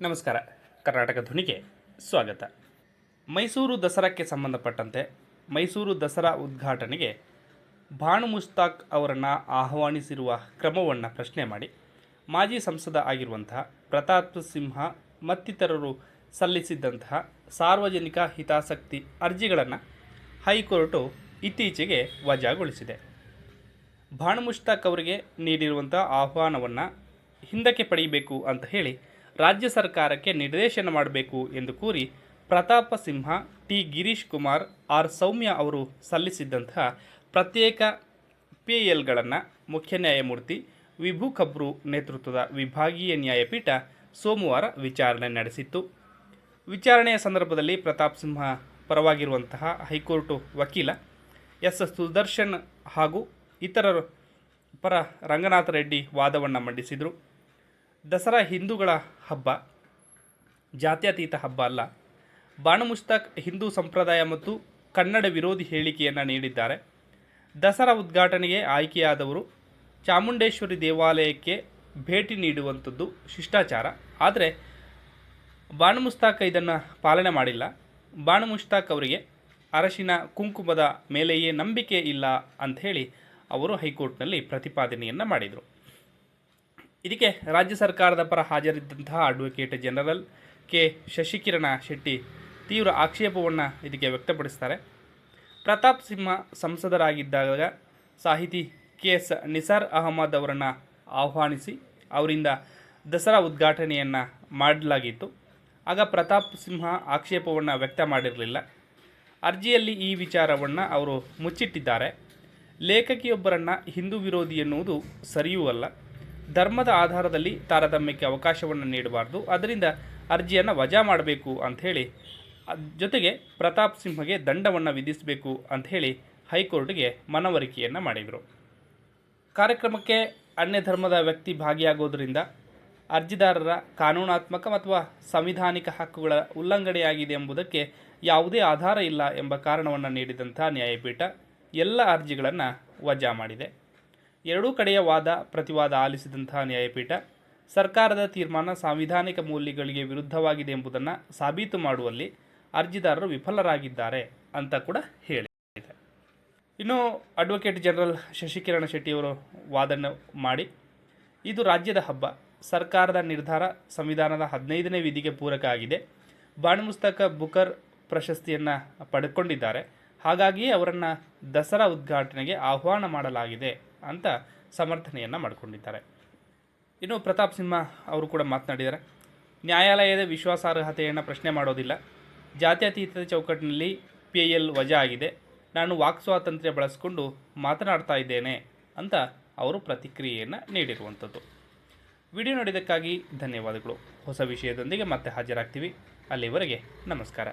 ನಮಸ್ಕಾರ. ಕರ್ನಾಟಕ ಧ್ವನಿಗೆ ಸ್ವಾಗತ. ಮೈಸೂರು ದಸರಾಕ್ಕೆ ಸಂಬಂಧಪಟ್ಟಂತೆ ಮೈಸೂರು ದಸರಾ ಉದ್ಘಾಟನೆಗೆ ಭಾನು ಮುಸ್ತಾಕ್ ಅವರನ್ನು ಆಹ್ವಾನಿಸಿರುವ ಕ್ರಮವನ್ನು ಪ್ರಶ್ನೆ ಮಾಡಿ ಮಾಜಿ ಸಂಸದ ಆಗಿರುವಂತಹ ಪ್ರತಾಪ್ ಸಿಂಹ ಮತ್ತಿತರರು ಸಲ್ಲಿಸಿದ್ದಂತಹ ಸಾರ್ವಜನಿಕ ಹಿತಾಸಕ್ತಿ ಅರ್ಜಿಗಳನ್ನು ಹೈಕೋರ್ಟು ಇತ್ತೀಚೆಗೆ ವಜಾಗೊಳಿಸಿದೆ. ಭಾನು ಮುಷ್ತಾಕ್ ಅವರಿಗೆ ನೀಡಿರುವಂಥ ಆಹ್ವಾನವನ್ನು ಹಿಂದಕ್ಕೆ ಪಡೆಯಬೇಕು ಅಂತ ಹೇಳಿ ರಾಜ್ಯ ಸರ್ಕಾರಕ್ಕೆ ನಿರ್ದೇಶನ ಮಾಡಬೇಕು ಎಂದು ಕೂರಿ ಪ್ರತಾಪ ಸಿಂಹ, ಟಿ ಗಿರೀಶ್ ಕುಮಾರ್, ಆರ್ ಸೌಮ್ಯ ಅವರು ಸಲ್ಲಿಸಿದ್ದಂತಹ ಪ್ರತ್ಯೇಕ ಪಿ ಎಲ್ಗಳನ್ನು ಮುಖ್ಯ ನ್ಯಾಯಮೂರ್ತಿ ವಿಭು ಕಬ್ರು ನೇತೃತ್ವದ ವಿಭಾಗೀಯ ನ್ಯಾಯಪೀಠ ಸೋಮವಾರ ವಿಚಾರಣೆ ನಡೆಸಿತ್ತು. ವಿಚಾರಣೆಯ ಸಂದರ್ಭದಲ್ಲಿ ಪ್ರತಾಪ್ ಸಿಂಹ ಪರವಾಗಿರುವಂತಹ ಹೈಕೋರ್ಟ್ ವಕೀಲ ಎಸ್ ಸುದರ್ಶನ್ ಹಾಗೂ ಇತರರು ಪರ ರಂಗನಾಥ ರೆಡ್ಡಿ ವಾದವನ್ನು ಮಂಡಿಸಿದರು. ದಸರಾ ಹಿಂದೂಗಳ ಹಬ್ಬ, ಜಾತ್ಯತೀತ ಹಬ್ಬ ಅಲ್ಲ. ಬಾಣ ಮುಷ್ತಾಕ್ ಹಿಂದೂ ಸಂಪ್ರದಾಯ ಮತ್ತು ಕನ್ನಡ ವಿರೋಧಿ ಹೇಳಿಕೆಯನ್ನು ನೀಡಿದ್ದಾರೆ. ದಸರಾ ಉದ್ಘಾಟನೆಗೆ ಆಯ್ಕೆಯಾದವರು ಚಾಮುಂಡೇಶ್ವರಿ ದೇವಾಲಯಕ್ಕೆ ಭೇಟಿ ನೀಡುವಂಥದ್ದು ಶಿಷ್ಟಾಚಾರ. ಆದರೆ ಬಾಣು ಮುಸ್ತಾಕ್ ಇದನ್ನು ಪಾಲನೆ ಮಾಡಿಲ್ಲ. ಬಾಣು ಮುಸ್ತಾಕ್ ಅವರಿಗೆ ಅರಶಿನ ಕುಂಕುಮದ ಮೇಲೆಯೇ ನಂಬಿಕೆ ಇಲ್ಲ ಅಂಥೇಳಿ ಅವರು ಹೈಕೋರ್ಟ್ನಲ್ಲಿ ಪ್ರತಿಪಾದನೆಯನ್ನು ಮಾಡಿದರು. ಇದಕ್ಕೆ ರಾಜ್ಯ ಸರ್ಕಾರದ ಪರ ಹಾಜರಿದ್ದಂತಹ advocate general K. Shashikiran Shetty ತೀವ್ರ ಆಕ್ಷೇಪವನ್ನು ಇದಕ್ಕೆ ವ್ಯಕ್ತಪಡಿಸ್ತಾರೆ. ಪ್ರತಾಪ್ ಸಿಂಹ ಸಂಸದರಾಗಿದ್ದಾಗ ಸಾಹಿತಿ ಕೆ ಎಸ್ ನಿಸಾರ್ ಅಹಮದ್ ಅವರನ್ನು ಆಹ್ವಾನಿಸಿ ಅವರಿಂದ ದಸರಾ ಉದ್ಘಾಟನೆಯನ್ನು ಮಾಡಲಾಗಿತ್ತು. ಆಗ ಪ್ರತಾಪ್ ಸಿಂಹ ಆಕ್ಷೇಪವನ್ನು ವ್ಯಕ್ತ ಮಾಡಿರಲಿಲ್ಲ. ಅರ್ಜಿಯಲ್ಲಿ ಈ ವಿಚಾರವನ್ನು ಅವರು ಮುಚ್ಚಿಟ್ಟಿದ್ದಾರೆ. ಲೇಖಕಿಯೊಬ್ಬರನ್ನು ಹಿಂದೂ ವಿರೋಧಿ ಎನ್ನುವುದು ಸರಿಯೂ ಅಲ್ಲ. ಧರ್ಮದ ಆಧಾರದಲ್ಲಿ ತಾರತಮ್ಯಕ್ಕೆ ಅವಕಾಶವನ್ನು ನೀಡಬಾರ್ದು. ಅದರಿಂದ ಅರ್ಜಿಯನ್ನು ವಜಾ ಮಾಡಬೇಕು ಅಂಥೇಳಿ ಜೊತೆಗೆ ಪ್ರತಾಪ್ ಸಿಂಹಗೆ ದಂಡವನ್ನು ವಿಧಿಸಬೇಕು ಅಂಥೇಳಿ ಹೈಕೋರ್ಟ್ಗೆ ಮನವರಿಕೆಯನ್ನು ಮಾಡಿದರು. ಕಾರ್ಯಕ್ರಮಕ್ಕೆ ಅನ್ಯ ಧರ್ಮದ ವ್ಯಕ್ತಿ ಭಾಗಿಯಾಗೋದರಿಂದ ಅರ್ಜಿದಾರರ ಕಾನೂನಾತ್ಮಕ ಅಥವಾ ಸಂವಿಧಾನಿಕ ಹಕ್ಕುಗಳ ಉಲ್ಲಂಘನೆಯಾಗಿದೆ ಎಂಬುದಕ್ಕೆ ಯಾವುದೇ ಆಧಾರ ಇಲ್ಲ ಎಂಬ ಕಾರಣವನ್ನು ನೀಡಿದಂಥ ನ್ಯಾಯಪೀಠ ಎಲ್ಲ ಅರ್ಜಿಗಳನ್ನು ವಜಾ ಮಾಡಿದೆ. ಎರಡೂ ಕಡೆಯ ವಾದ ಪ್ರತಿವಾದ ಆಲಿಸಿದಂತಹ ನ್ಯಾಯಪೀಠ ಸರ್ಕಾರದ ತೀರ್ಮಾನ ಸಾಂವಿಧಾನಿಕ ಮೌಲ್ಯಗಳಿಗೆ ವಿರುದ್ಧವಾಗಿದೆ ಎಂಬುದನ್ನು ಸಾಬೀತು ಮಾಡುವಲ್ಲಿ ಅರ್ಜಿದಾರರು ವಿಫಲರಾಗಿದ್ದಾರೆ ಅಂತ ಕೂಡ ಹೇಳಿದೆ. ಇನ್ನು ಅಡ್ವೊಕೇಟ್ ಜನರಲ್ ಶಶಿಕಿರಣ ಶೆಟ್ಟಿಯವರು ವಾದನ್ನು ಮಾಡಿ, ಇದು ರಾಜ್ಯದ ಹಬ್ಬ. ಸರ್ಕಾರದ ನಿರ್ಧಾರ ಸಂವಿಧಾನದ ಹದಿನೈದನೇ ವಿಧಿಗೆ ಪೂರಕ ಆಗಿದೆ. ಬಾಣುಮುಸ್ತಕ ಬುಕರ್ ಪ್ರಶಸ್ತಿಯನ್ನು ಪಡ್ಕೊಂಡಿದ್ದಾರೆ. ಹಾಗಾಗಿಯೇ ಅವರನ್ನು ದಸರಾ ಉದ್ಘಾಟನೆಗೆ ಆಹ್ವಾನ ಮಾಡಲಾಗಿದೆ. ಅಂತ ಸಮರ್ಥನೆಯನ್ನು ಮಾಡಿಕೊಂಡಿದ್ದಾರೆ. ಇನ್ನು ಪ್ರತಾಪ್ ಸಿಂಹ ಅವರು ಕೂಡ ಮಾತನಾಡಿದ್ದಾರೆ. ನ್ಯಾಯಾಲಯದ ವಿಶ್ವಾಸಾರ್ಹತೆಯನ್ನು ಪ್ರಶ್ನೆ ಮಾಡೋದಿಲ್ಲ. ಜಾತ್ಯತೀತ ಚೌಕಟ್ಟಿನಲ್ಲಿ ಪಿ ಎಲ್ ವಜಾ ಆಗಿದೆ. ನಾನು ವಾಕ್ ಸ್ವಾತಂತ್ರ್ಯ ಬಳಸಿಕೊಂಡು ಮಾತನಾಡ್ತಾ ಇದ್ದೇನೆ ಅಂತ ಅವರು ಪ್ರತಿಕ್ರಿಯೆಯನ್ನು ನೀಡಿರುವಂಥದ್ದು. ವಿಡಿಯೋ ನೋಡಿದ್ದಕ್ಕಾಗಿ ಧನ್ಯವಾದಗಳು. ಹೊಸ ವಿಷಯದೊಂದಿಗೆ ಮತ್ತೆ ಹಾಜರಾಗ್ತೀವಿ. ಅಲ್ಲಿವರೆಗೆ ನಮಸ್ಕಾರ.